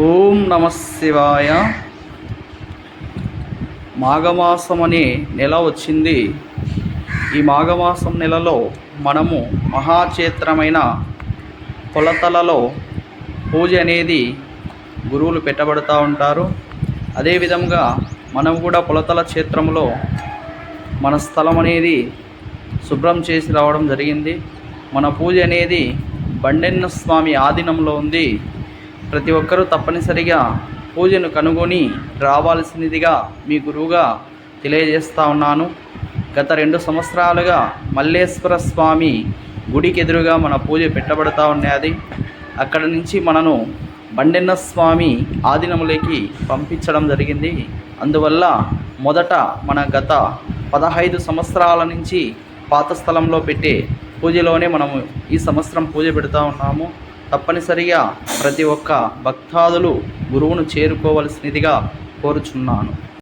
ఓం నమ శివాయ. మాఘమాసం అనే నెల వచ్చింది. ఈ మాఘమాసం నెలలో మనము మహాక్షేత్రమైన కొలతలలో పూజ అనేది గురువులు పెట్టబడుతూ ఉంటారు. అదేవిధంగా మనం కూడా కొలతల క్షేత్రంలో మన స్థలం అనేది శుభ్రం చేసి రావడం జరిగింది. మన పూజ అనేది బండెన్న స్వామి ఆధీనంలో ఉంది. ప్రతి ఒక్కరూ తప్పనిసరిగా పూజను కనుగొని రావాల్సినదిగా మీ గురువుగా తెలియజేస్తా ఉన్నాను. గత రెండు సంవత్సరాలుగా మల్లేశ్వర స్వామి గుడికి ఎదురుగా మన పూజ పెట్టబడతా ఉన్నది. అక్కడ నుంచి మనను బండెన్న స్వామి ఆధీనములోకి పంపించడం జరిగింది. అందువల్ల మొదట మన గత పదహైదు సంవత్సరాల నుంచి పాత స్థలంలో పెట్టే పూజలోనే మనము ఈ సంవత్సరం పూజ పెడతా ఉన్నాము. తప్పనిసరిగా ప్రతి ఒక్క భక్తాదులు గురువును చేరుకోవలసినదిగా కోరుచున్నాను.